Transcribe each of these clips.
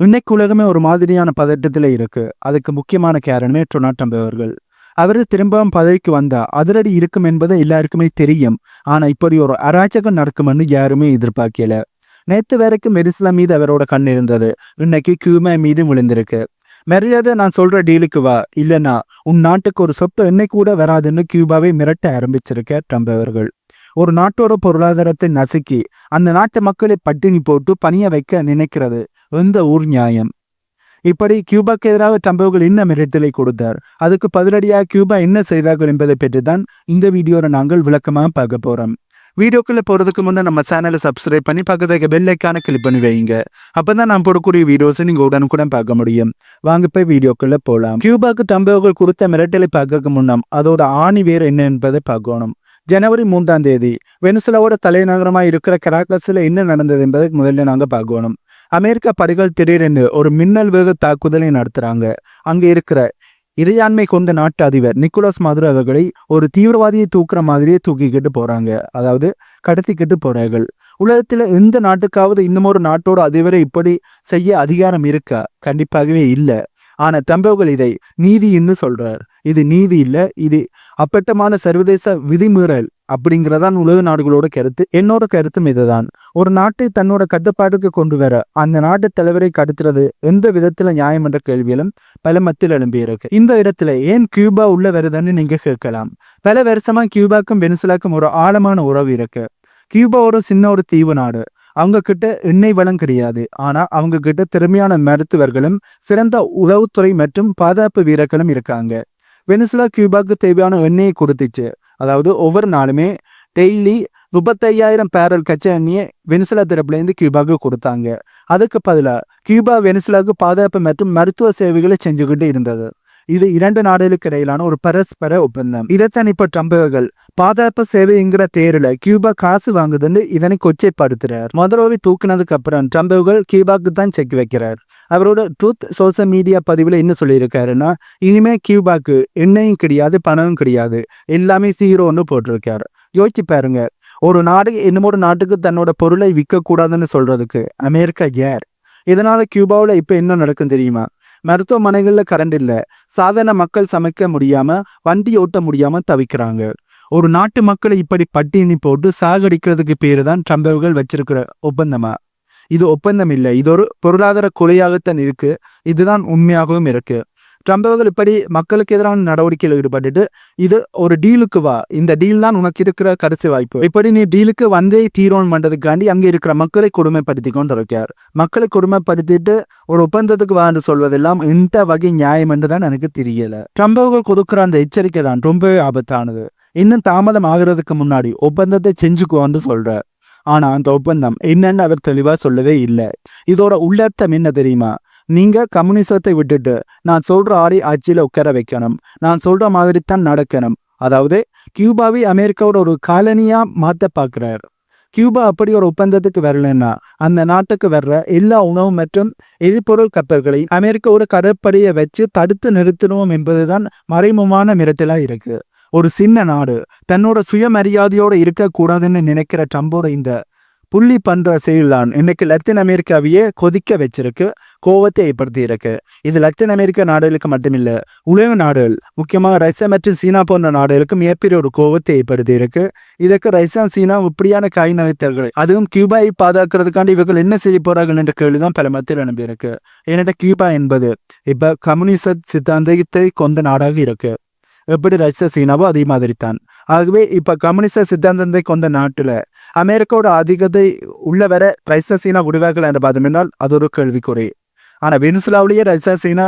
இன்னைக்கு உலகமே ஒரு மாதிரியான பதட்டத்தில் இருக்கு. அதுக்கு முக்கியமான காரணமே டொனால்ட் ட்ரம்ப் அவர்கள். அவர் திரும்பவும் பதவிக்கு வந்தா அதிரடி இருக்கும் என்பது எல்லாருக்குமே தெரியும். ஆனா இப்படி ஒரு அராஜகம் நடக்கும்னு யாருமே எதிர்பார்க்கல. நேத்து வரைக்கும் மெரிஸ்லா மீது அவரோட கண் இருந்தது. இன்னைக்கு கியூமா மீது விழுந்திருக்கு. மரியாதை நான் சொல்ற டீலுக்கு வா. இல்லைன்னா உன் நாட்டுக்கு ஒரு சொத்து என்னை கூட வராதுன்னு கியூபாவை மிரட்ட ஆரம்பிச்சிருக்க ட்ரம்ப் அவர்கள். ஒரு நாட்டோட பொருளாதாரத்தை நசுக்கி அந்த நாட்டு மக்களை பட்டினி போட்டு பணிய வைக்க நினைக்கிறது. எந்த ஊர் நியாயம்? இப்படி கியூபாக்கு எதிராக ட்ரம்புகள் என்ன மிரட்டலை கொடுத்தார். அதுக்கு பதிலடியாக கியூபா என்ன செய்தார்கள் என்பதை பற்றி தான் இந்த வீடியோவில் நாங்கள் விளக்கமாக பார்க்க போகிறோம். வீடியோக்குள்ளே போகிறதுக்கு முன்னே நம்ம சேனலை சப்ஸ்கிரைப் பண்ணி பக்கத்துக்கு பெல்லைக்கான கிளிக் பண்ணி வைங்க அப்பதான் நான் போடக்கூடிய வீடியோஸை நீங்கள் உடனுக்குடன் பார்க்க முடியும். வாங்க போய் வீடியோக்குள்ளே போகலாம். கியூபாக்கு டம்போகள் கொடுத்த மிரட்டலை பார்க்க முன்னம் அதோட ஆணி வேறு என்ன என்பதை பார்க்கணும். ஜனவரி மூன்றாம் தேதி வெனிசுலாவோட தலைநகரமாக இருக்கிற கராக்கஸில் என்ன நடந்தது என்பதை முதல்ல நாங்கள் பார்க்கணும். அமெரிக்க படைகள் திடீரென்று ஒரு மின்னல் வேக தாக்குதலை நடத்துறாங்க. அங்க இருக்கிற இறையாண்மை கொண்ட நாட்டு அதிபர் நிக்கோலஸ் மதுரோ அவர்களை ஒரு தீவிரவாதியை தூக்குற மாதிரியே தூக்கிக்கிட்டு போறாங்க. அதாவது கடத்திக்கிட்டு போறார்கள். உலகத்துல எந்த நாட்டுக்காவது இன்னும் ஒரு நாட்டோட அதிபரை இப்படி செய்ய அதிகாரம் இருக்கா? கண்டிப்பாகவே இல்லை. ஆனா தம்பவர்கள் இதை நீதின்னு சொல்றார். இது நீதி இல்லை இது அப்பட்டமான சர்வதேச விதிமீறல். அப்படிங்கிறதான் உலக நாடுகளோட கருத்து. என்னோட கருத்தும் இதுதான். ஒரு நாட்டை தன்னோட கட்டுப்பாட்டுக்கு கொண்டு வர அந்த நாட்டு தலைவரை கடத்துறது எந்த விதத்துல நியாயம் என்ற கேள்வியிலும் பல மத்தியில் எழும்பியிருக்கு இந்த இடத்துல ஏன் கியூபா உள்ள வருதுன்னு நீங்க கேட்கலாம். பல வருஷமா கியூபாக்கும் வெனிசுலாக்கும் ஒரு ஆழமான உறவு இருக்கு. கியூபா ஒரு சின்ன ஒரு தீவு நாடு. அவங்க கிட்ட எண்ணெய் வளம் கிடையாது. ஆனா அவங்க கிட்ட திறமையான மருத்துவர்களும் சிறந்த உளவுத்துறை மற்றும் பாதுகாப்பு வீரர்களும் இருக்காங்க. வெனிசுலா கியூபாக்கு தேவையான எண்ணெயை கொடுத்துச்சு. அதாவது ஒவ்வொரு நாளுமே டெய்லி முப்பத்தையாயிரம் பேரல் கச்சா எண்ணெயை வெனிசுலா தரப்புலேருந்து கியூபாவுக்கு கொடுத்தாங்க. அதுக்கு பதிலாக கியூபா வெனிசுலாவுக்கு பாதுகாப்பு மற்றும் மருத்துவ சேவைகளை செஞ்சுக்கிட்டு இருந்தது. இது இரண்டு நாடுகளுக்கு இடையிலான ஒரு பரஸ்பர ஒப்பந்தம். இதைத்தான் இப்போ ட்ரம்பர்கள் பாதுகாப்பு சேவைங்கிற தேர்ல கியூபா காசு வாங்குதுன்னு இதனை கொச்சைப்படுத்துறார். மதுரோவை தூக்குனதுக்கு அப்புறம் ட்ரம்பர்கள் கியூபாக்கு தான் செக் வைக்கிறார். அவரோட ட்ரூத் சோசியல் மீடியா பதிவில் என்ன சொல்லியிருக்காருன்னா இனிமேல் கியூபாக்கு எண்ணெயும் கிடையாது பணமும் கிடையாது. எல்லாமே சீரோன்னு போட்டிருக்காரு. யோசிச்சு பாருங்க. ஒரு நாடு இன்னமொரு நாட்டுக்கு தன்னோட பொருளை விற்கக்கூடாதுன்னு சொல்றதுக்கு அமெரிக்கா ஏர் இதனால கியூபாவில் இப்போ என்ன நடக்கும் தெரியுமா? மருத்துவமனைகளில் கரண்ட் இல்லை. சாதாரண மக்கள் சமைக்க முடியாமல் வண்டி ஓட்ட முடியாமல் தவிக்கிறாங்க. ஒரு நாட்டு மக்களை இப்படி பட்டினி போட்டு சாகடிக்கிறதுக்கு பேர் தான் ட்ரம்பவர்கள் வச்சிருக்கிற ஒப்பந்தமா? இது ஒப்பந்தம் இல்லை இது ஒரு பொருளாதார கொலையாகத்தான் இருக்கு. இதுதான் உண்மையாகவும் இருக்கு. ட்ரம்பவர்கள் இப்படி மக்களுக்கு எதிரான நடவடிக்கையில் ஈடுபட்டுட்டு இது ஒரு டீலுக்கு வா. இந்த டீல் தான் உனக்கு இருக்கிற கடைசி வாய்ப்பு. இப்படி நீ டீலுக்கு வந்தே தீரோன் பண்றதுக்காண்டி அங்கே இருக்கிற மக்களை கொடுமைப்படுத்தி கொண்டு இருக்கார் மக்களை கொடுமைப்படுத்திட்டு ஒரு ஒப்பந்தத்துக்கு வான்னு சொல்வதெல்லாம் இந்த வகை நியாயம் என்று தான் எனக்கு தெரியல. ட்ரம்பவர்கள் கொடுக்குற அந்த எச்சரிக்கை தான் ரொம்பவே ஆபத்தானது. இன்னும் தாமதம் ஆகிறதுக்கு முன்னாடி ஒப்பந்தத்தை செஞ்சுக்குவான்னு சொல்றார். ஆனா அந்த ஒப்பந்தம் என்னன்னு அவர் தெளிவா சொல்லவே இல்லை. இதோட உள்ளர்த்தம் என்ன தெரியுமா? நீங்க கம்யூனிசத்தை விட்டுட்டு நான் சொல்ற ஆடி ஆட்சியில உட்கார வைக்கணும். நான் சொல்ற மாதிரி தான் நடக்கணும். அதாவது கியூபாவை அமெரிக்காவோட ஒரு காலனியா மாத்த பார்க்கிறார். கியூபா அப்படி ஒரு ஒப்பந்தத்துக்கு வரலன்னா அந்த நாட்டுக்கு வர்ற எல்லா உணவு மற்றும் எரிபொருள் கப்பல்களை அமெரிக்காவோட கடற்படையை வச்சு தடுத்து நிறுத்தணும் என்பதுதான் மறைமுகமான மிரட்டலா இருக்கு. ஒரு சின்ன நாடு. தன்னோட சுயமரியாதையோட இருக்கக்கூடாதுன்னு நினைக்கிற ட்ரம்போட இந்த புள்ளி பண்ற செயல்தான் இன்னைக்கு லத்தீன் அமெரிக்காவையே கொதிக்க வச்சிருக்கு கோவத்தை ஏற்படுத்தி இருக்கு. இது லத்தீன் அமெரிக்க நாடுகளுக்கு மட்டுமில்ல உலக நாடுகள் முக்கியமாக ரஷ்யா மற்றும் சீனா போன்ற நாடுகளுக்கும் மிகப்பெரிய ஒரு கோவத்தை ஏற்படுத்தி இருக்கு. இதற்கு ரஷ்யா சீனா இப்படியான காய் நகைத்தார்கள் அதுவும் கியூபாவை பாதுகாக்கிறதுக்காண்டி இவர்கள் என்ன செய்ய போறார்கள் என்ற கேள்விதான் பல மத்தியில் அனுப்பியிருக்கு ஏன்னா கியூபா என்பது இப்ப கம்யூனிச சித்தாந்தத்தை கொண்ட நாடாக இருக்கு. எப்படி ரஷ்யா சீனாவோ அதே மாதிரி தான் ஆகவே இப்போ கம்யூனிச சித்தாந்தத்தை கொண்ட நாட்டில் அமெரிக்காவோட அதிகத்தை உள்ள வர ரஷ்யா சீனா விடுவார்கள் என்று பார்த்தோம்னால் அது ஒரு கேள்விக்குறை. ஆனால் வெனிசுலாவிலேயே ரஷ்யா சீனா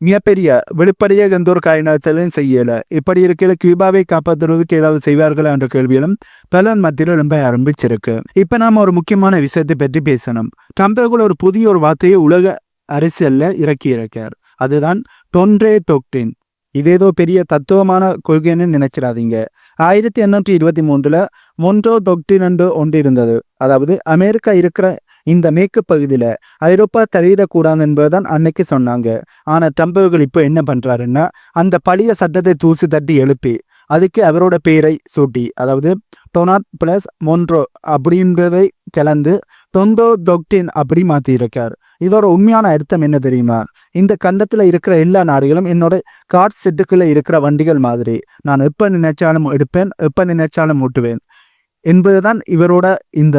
மிகப்பெரிய வெளிப்படையாக எந்த ஒரு காரணத்திலும் செய்யலை. இப்படி இருக்கையில் கியூபாவை காப்பாற்றுவதற்கு ஏதாவது செய்வார்களா என்ற கேள்வியிலும் பலன் மத்தியில் ரொம்ப ஆரம்பிச்சிருக்கு. இப்போ நாம் ஒரு முக்கியமான விஷயத்தை பற்றி பேசணும். ட்ரம்பர்கள் ஒரு புதிய ஒரு வார்த்தையை உலக அரசியலில் இறக்கி இருக்கார் அதுதான் டொன்ரே டோக்டின். இது ஏதோ பெரிய தத்துவமான கொள்கைன்னு நினைச்சிடாதீங்க. ஆயிரத்தி எண்ணூற்றி இருபத்தி மூன்றுல மொன்டோ டொக்டினண்டோ ஒன்று இருந்தது. அதாவது அமெரிக்கா இருக்கிற இந்த மேற்கு பகுதியில் ஐரோப்பா தலையிடக்கூடாது என்பதுதான் அன்னைக்கு சொன்னாங்க. ஆனால் ட்ரம்பவர்கள் இப்போ என்ன பண்ணுறாருன்னா அந்த பழைய சட்டத்தை தூசி தட்டி எழுப்பி அதுக்கு அவரோட பேரை சூட்டி அதாவது டொனாட் பிளஸ் மொன்ட்ரோ அப்படின்றதை கலந்து டொண்டோ டொக்டின் அப்படி மாற்றியிருக்கார் இதோட உண்மையான அர்த்தம் என்ன தெரியுமா? இந்த கந்தத்தில் இருக்கிற எல்லா நாடுகளும் என்னோட கார் செட்டுக்குள்ளே இருக்கிற வண்டிகள் மாதிரி. நான் எப்போ நினைச்சாலும் எடுப்பேன் எப்போ நினைச்சாலும் ஓட்டுவேன். என்பதுதான் இவரோட இந்த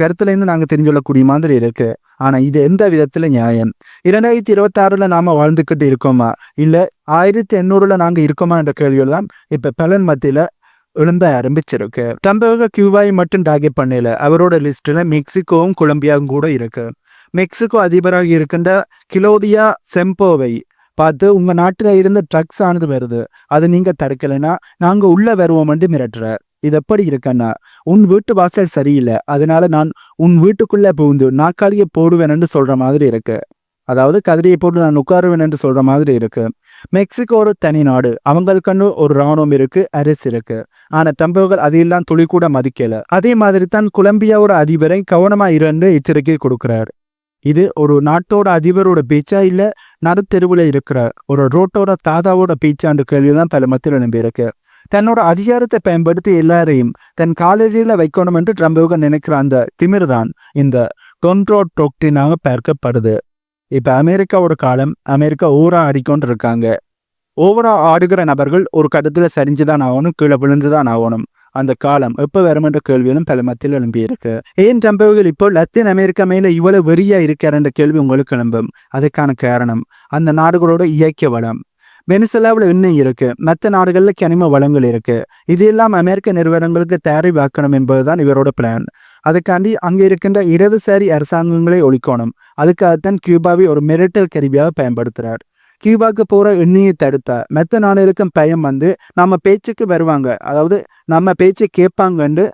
கருத்துலேருந்து நாங்கள் நாங்க மாதிரி இருக்கு. ஆனால் இது எந்த விதத்தில் நியாயம்? இரண்டாயிரத்தி இருபத்தாறில் நாம் வாழ்ந்துக்கிட்டு இருக்கோமா? இல்லை ஆயிரத்தி எண்ணூறில் நாங்கள் இருக்கோமா என்ற கேள்வியெல்லாம் இப்போ பலன் மத்தியில் எழும்ப ஆரம்பிச்சிருக்கு. டம்பக கியூபாய் மட்டும் டார்கெட் பண்ணல அவரோட லிஸ்ட்டில் மெக்சிகோவும் கொலம்பியாவும் கூட இருக்கு. மெக்சிகோ அதிபராக இருக்கின்ற கிலோதியா செம்போவை பார்த்து உங்கள் நாட்டில் இருந்து ட்ரக்ஸ் ஆனது வருது. அது நீங்கள் தடுக்கலைன்னா நாங்கள் உள்ளே வருவோம் வந்து மிரட்டுறார் இது எப்படி இருக்கன்னா உன் வீட்டு வாசல் சரியில்லை. அதனால நான் உன் வீட்டுக்குள்ளே புகுந்து நாக்காளியை போடுவேன்னு சொல்கிற மாதிரி இருக்கு. அதாவது கதிரியை போட்டு நான் உட்காருவேன் என்று சொல்கிற மாதிரி இருக்கு. மெக்சிகோ ஒரு தனி நாடு. அவங்களுக்குன்னு ஒரு ராணுவம் இருக்கு அரசு இருக்கு. ஆனால் தம்பவர்கள் அதையெல்லாம் துளி கூட மதிக்கல. அதே மாதிரி தான் கொலம்பியாவோட அதிபரை கவனமாக இருந்து எச்சரிக்கை கொடுக்கிறார். இது ஒரு நாட்டோட அதிபரோட பேச்சா இல்ல நடுத்தெருவுல இருக்கிற ஒரு ரோட்டோட தாதாவோட பேச்சான்ற கேள்விதான் பல மத்தியில் நம்பியிருக்கு தன்னோட அதிகாரத்தை பயன்படுத்தி எல்லாரையும் தன் காலடியில வைக்கணும் என்று ட்ரம்புக நினைக்கிற அந்த திமிர் தான் இந்த கொன்ட்ரோ டொக்டினாக பார்க்கப்படுது. இப்போ அமெரிக்காவோட காலம் அமெரிக்கா ஓரா ஆடிக்கொண்டு இருக்காங்க ஓவரா ஆடுகிற நபர்கள் ஒரு கட்டத்துல சரிஞ்சுதான் ஆகணும் கீழே விழுந்துதான் ஆகணும். அந்த காலம் எப்போ வரும் என்ற கேள்வியிலும் பல மத்தியில் எழும்பியிருக்கு. ஏன் ட்ரம்புகள் இப்போ லத்தீன் அமெரிக்கா மேல இவ்வளவு வெறியா இருக்கார் என்ற கேள்வி உங்களுக்கு எழும்பும்? அதுக்கான காரணம் அந்த நாடுகளோட இயக்கிய வளம். வெனிசலாவில் எண்ணெய் இருக்கு. மற்ற நாடுகளில் கனிம வளங்கள் இருக்கு. இது எல்லாம் அமெரிக்க நிறுவனங்களுக்கு தயாரி தயாரிவாக்கணும் என்பதுதான் இவரோட பிளான் அதுக்காண்டி அங்கே இருக்கின்ற இடதுசாரி அரசாங்கங்களை ஒழிக்கணும். அதுக்காகத்தான் கியூபாவை ஒரு மிரட்டல் கருவியாக பயன்படுத்துறார். கியூபாக்கு போகிற எண்ணெயை தடுத்தா மெத்த நாடுகளுக்கும் பயம் வந்து நம்ம பேச்சுக்கு வருவாங்க. அதாவது நம்ம பேச்சை கேட்பாங்கன்னு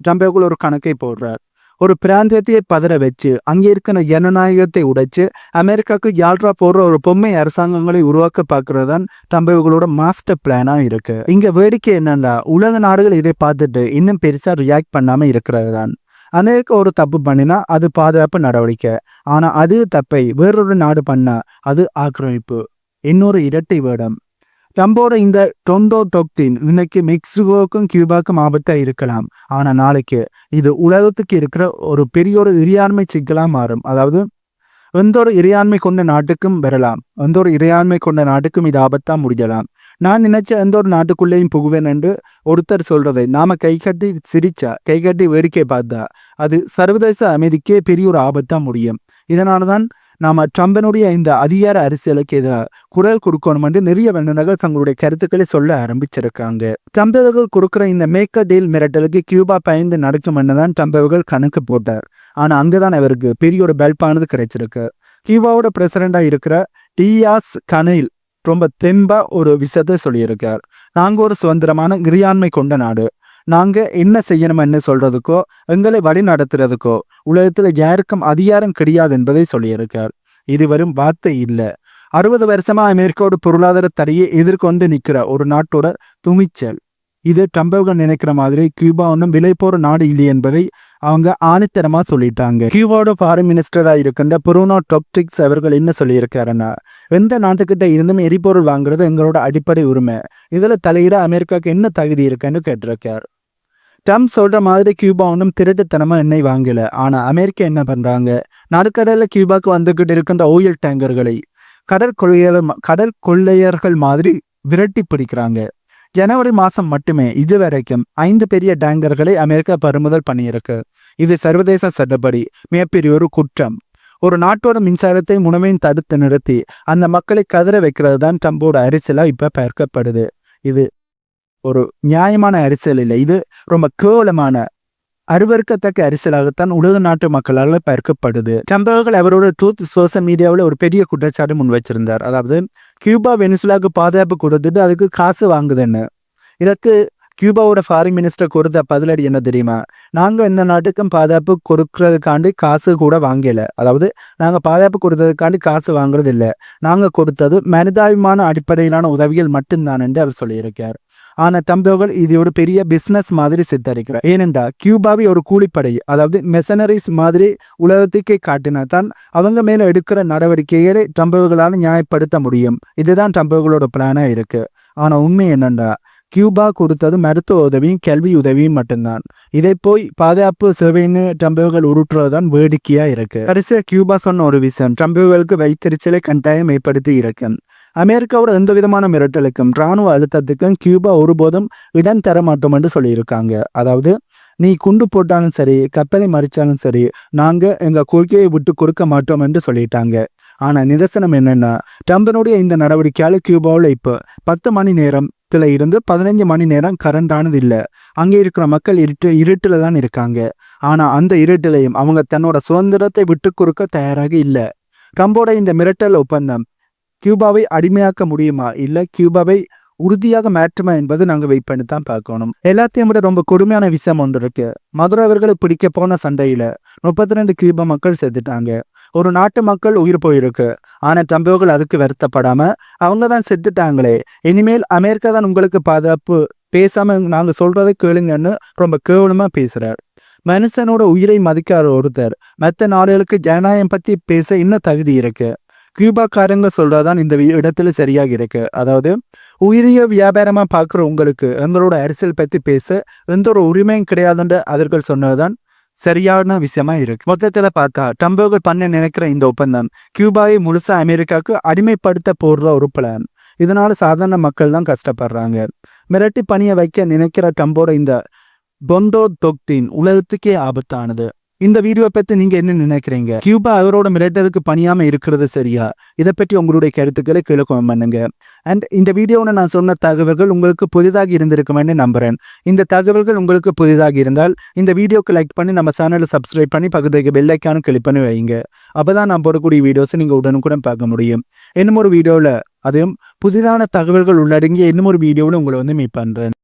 ட்ரம்பேக்குள் ஒரு கணக்கை போடுறார். ஒரு பிராந்தியத்தையே பதற வச்சு அங்கே இருக்கிற ஜனநாயகத்தை உடைச்சு அமெரிக்காவுக்கு யாழ்ரா போடுற ஒரு பொம்மை அரசாங்கங்களை உருவாக்க பார்க்கறது தான் தம்பைகளோட மாஸ்டர் பிளானாக இருக்கு. இங்கே வேடிக்கை என்னன்னா உலக நாடுகள் இதை பார்த்துட்டு இன்னும் பெருசாக ரியாக்ட் பண்ணாமல் இருக்கிறது தான் அமெரிக்கா ஒரு தப்பு பண்ணினா அது பாதுகாப்பு நடவடிக்கை. ஆனால் அது தப்பை வேறொரு நாடு பண்ணால் அது ஆக்கிரமிப்பு. இன்னொரு இரட்டை வேடம். ட்ரம்போட இந்த டொண்டோ தொக்டின் இன்னைக்கு மெக்சிகோவுக்கும் கியூபாவுக்கும் ஆபத்தாக இருக்கலாம். ஆனால் நாளைக்கு இது உலகத்துக்கு இருக்கிற ஒரு பெரிய ஒரு இறியாண்மை சிக்கலாக மாறும். அதாவது எந்த ஒரு இறையாண்மை கொண்ட நாட்டுக்கும் வரலாம். எந்த ஒரு இறையாண்மை கொண்ட நாட்டுக்கும் இது ஆபத்தாக முடியலாம். நான் நினைச்ச எந்த ஒரு நாட்டுக்குள்ளேயும் புகுவேன் என்று ஒருத்தர் சொல்றதை நாம கை கட்டி சிரிச்சா கை கட்டி வேடிக்கை பார்த்தா அது சர்வதேச அமைதிக்கே பெரிய ஒரு ஆபத்தாக முடியும். இதனாலதான் நாம ட்ரம்பனுடைய இந்த அதிகார அரசியலுக்கு எதிராக குரல் கொடுக்கணும் என்று நிறைய வல்லுநர்கள் தங்களுடைய கருத்துக்களை சொல்ல ஆரம்பிச்சிருக்காங்க. ட்ரம்பவர்கள் கொடுக்குற இந்த மேக்க டீல் மிரட்டலுக்கு கியூபா பயந்து நடக்கும் தான் ட்ரம்பவர்கள் கணக்கு போட்டார். ஆனா அங்கதான் அவருக்கு பெரிய ஒரு பெல்பானது கிடைச்சிருக்கு. கியூபாவோட பிரசிடண்டா இருக்கிற டியாஸ் கனைல் ரொம்ப தெம்பா ஒரு விஷயத்தை சொல்லியிருக்கார். நாங்கள் ஒரு சுதந்திரமான இறையாண்மை கொண்ட நாடு. நாங்கள் என்ன செய்யணும்னு சொல்கிறதுக்கோ எங்களை வழி நடத்துறதுக்கோ உலகத்தில் யாருக்கும் அதிகாரம் கிடையாது என்பதை சொல்லியிருக்கார். இது வரும் வார்த்தை இல்லை. அறுபது வருஷமா அமெரிக்காவோட பொருளாதார தடையை எதிர்கொண்டு நிற்கிற ஒரு நாட்டோட துணிச்சல். இது ட்ரம்பவர்கள் நினைக்கிற மாதிரி கியூபா ஒன்றும் விலை போகிற நாடு இல்லை என்பதை அவங்க ஆணித்தரமாக சொல்லிட்டாங்க. கியூபாவோட ஃபாரின் மினிஸ்டராக இருக்கின்ற புரோனோ டொப்டிக்ஸ் அவர்கள் என்ன சொல்லியிருக்காருன்னா எந்த நாட்டுக்கிட்ட இருந்தும் எரிபொருள் வாங்குறது எங்களோட அடிப்படை உரிமை. இதில் தலையிட அமெரிக்காவுக்கு என்ன தகுதி இருக்குன்னு கேட்டிருக்கார். ட்ரம்ப் சொல்கிற மாதிரி கியூபா ஒன்றும் திருட்டுத்தனமாக எண்ணெய் வாங்கலை. ஆனால் அமெரிக்கா என்ன பண்ணுறாங்க நடுக்கடலில் கியூபாக்கு வந்துக்கிட்டு இருக்கின்ற ஓயில் டேங்கர்களை கடற்கொள்ளையர் கடல் கொள்ளையர்கள் மாதிரி விரட்டி பிடிக்கிறாங்க. ஜனவரி மாதம் மட்டுமே இதுவரைக்கும் ஐந்து பெரிய டேங்கர்களை அமெரிக்கா பறிமுதல் பண்ணியிருக்கு. இது சர்வதேச சட்டப்படி மிகப்பெரிய ஒரு குற்றம். ஒரு நாட்டோட மின்சாரத்தை முழுமையும் தடுத்து நிறுத்தி அந்த மக்களை கதற வைக்கிறது தான் ட்ரம்போட அரிசலாக இப்போ பார்க்கப்படுது. இது ஒரு நியாயமான அரசியல் இல்லை. இது ரொம்ப கேவலமான அருவறுக்கத்தக்க அரசியலாகத்தான் உலக நாட்டு மக்களால் பார்க்கப்படுது ட்ரம்பர்கள் அவரோட ட்ரூத் சோசியல் மீடியாவில் ஒரு பெரிய குற்றச்சாட்டு முன் வச்சிருந்தார். அதாவது கியூபா வெனிசுலாவுக்கு பாதுகாப்பு கொடுத்துட்டு அதுக்கு காசு வாங்குதுன்னு. இதற்கு கியூபாவோட ஃபாரின் மினிஸ்டர் கொடுத்த பதிலடி என்ன தெரியுமா? நாங்கள் இந்த நாட்டுக்கும் பாதுகாப்பு கொடுக்கறதுக்காண்டி காசு கூட வாங்கலை. அதாவது நாங்கள் பாதுகாப்பு கொடுத்ததுக்காண்டி காசு வாங்குறது இல்லை நாங்கள் கொடுத்தது மனிதாபிமான அடிப்படையிலான உதவிகள் மட்டும்தான் என்று அவர் சொல்லியிருக்கார். ஆனா தம்பவர்கள் இது ஒரு பெரிய பிசினஸ் மாதிரி சித்தரிக்கிறார். ஏனென்றா கியூபாவை ஒரு கூலிப்படை அதாவது மெசனரிஸ் மாதிரி உலகத்துக்கே காட்டினா தான் அவங்க மேல எடுக்கிற நடவடிக்கைகளை தம்பவர்களால் நியாயப்படுத்த முடியும். இதுதான் தம்பவர்களோட பிளானா இருக்கு. ஆனா உண்மை என்னண்டா கியூபா கொடுத்தது மருத்துவ உதவியும் கல்வி உதவியும் மட்டும்தான் இதை போய் பாதுகாப்பு சேவைன்னு ட்ரம்புகள் உருட்டுறது தான் வேடிக்கையா இருக்கு கடைசியா கியூபா சொன்ன ஒரு விஷயம் ட்ரம்புகளுக்கு வைத்தறிச்சலை கட்டாயம் ஏற்படுத்தி இருக்கு அமெரிக்காவோட எந்த விதமான மிரட்டலுக்கும் இராணுவ அழுத்தத்துக்கும் கியூபா ஒருபோதும் இடம் தர மாட்டோம் என்று சொல்லியிருக்காங்க அதாவது நீ குண்டு போட்டாலும் சரி கப்பலை மறிச்சாலும் சரி நாங்க எங்க கொள்கையை விட்டு கொடுக்க மாட்டோம் என்று சொல்லிட்டாங்க ஆனா நிதர்சனம் என்னன்னா ட்ரம்பினுடைய இந்த நடவடிக்கையால் கியூபாவில் இப்போ பத்து மணி நேரம் நேரத்துல இருந்து பதினஞ்சு மணி நேரம் கரண்ட் ஆனது இல்லை. அங்கே இருக்கிற மக்கள் இருட்டு இருட்டில் தான் இருக்காங்க. ஆனால் அந்த இருட்டிலையும் அவங்க தன்னோட சுதந்திரத்தை விட்டு கொடுக்க தயாராக இல்லை. ட்ரம்போட இந்த மிரட்டல் ஒப்பந்தம் கியூபாவை அடிமையாக்க முடியுமா? இல்லை கியூபாவை உறுதியாக மாற்றுமா என்பது நாங்கள் வெயிட் பண்ணி தான் பார்க்கணும். எல்லாத்தையும் விட ரொம்ப கொடுமையான விஷயம் ஒன்று இருக்கு. மதுரை அவர்களை பிடிக்க போன சண்டையில முப்பத்தி ரெண்டு கியூபா மக்கள் செத்துட்டாங்க. ஒரு நாட்டு மக்கள் உயிர் போயிருக்கு. ஆனா தம்பவர்கள் அதுக்கு வருத்தப்படாம அவங்க தான் செத்துட்டாங்களே. இனிமேல் அமெரிக்கா தான் உங்களுக்கு பாதுகாப்பு. பேசாம நாங்க சொல்றதை கேளுங்கன்னு ரொம்ப கேவலமா பேசுறார். மனுஷனோட உயிரை மதிக்காத ஒருத்தர். மற்ற நாடுகளுக்கு ஜனநாயகம் பத்தி பேச இன்னும் தகுதி இருக்கு. கியூபாக்காரங்க சொல்றதான் இந்த இடத்துல சரியாக இருக்கு. அதாவது உயிரிய வியாபாரமாக பார்க்குற உங்களுக்கு எங்களோட அரசியல் பற்றி பேச எந்த ஒரு உரிமையும் கிடையாதுன்ற அவர்கள் சொன்னதுதான் சரியான விஷயமா இருக்கு. மொத்தத்தில் பார்த்தா டம்போகள் பண்ண நினைக்கிற இந்த ஒப்பந்தம் கியூபாவை முழுசா அமெரிக்காவுக்கு அடிமைப்படுத்த போடுற ஒரு பிளான் இதனால சாதாரண மக்கள் தான் கஷ்டப்படுறாங்க. மிரட்டி பணியை வைக்க நினைக்கிற டம்போட இந்த பொண்டோ தொக்டின் உலகத்துக்கே ஆபத்தானது. இந்த வீடியோ பத்தி நீங்க என்ன நினைக்கிறீங்க? கியூபா அவரோட மிரட்டதுக்கு பணியாம இருக்கிறது சரியா? இதை பற்றி உங்களுடைய கருத்துக்களை கீழே comment பண்ணுங்க. அண்ட் இந்த வீடியோவில் நான் சொன்ன தகவல்கள் உங்களுக்கு புதிதாக இருந்திருக்குமென்னு நம்புறேன். இந்த தகவல்கள் உங்களுக்கு புதிதாக இருந்தால் இந்த வீடியோக்கு லைக் பண்ணி நம்ம சேனலை சப்ஸ்கிரைப் பண்ணி பக்கத்துக்கு பெல் கிளிக் பண்ணி வைங்க. அப்பதான் நான் போடக்கூடிய வீடியோஸை நீங்க உடனுக்குடன் பார்க்க முடியும். இன்னும் ஒரு வீடியோவில் அதுவும் புதிதான தகவல்கள் உள்ளடங்கிய இன்னும் ஒரு வீடியோவில் உங்களை வந்து மீட் பண்றேன்.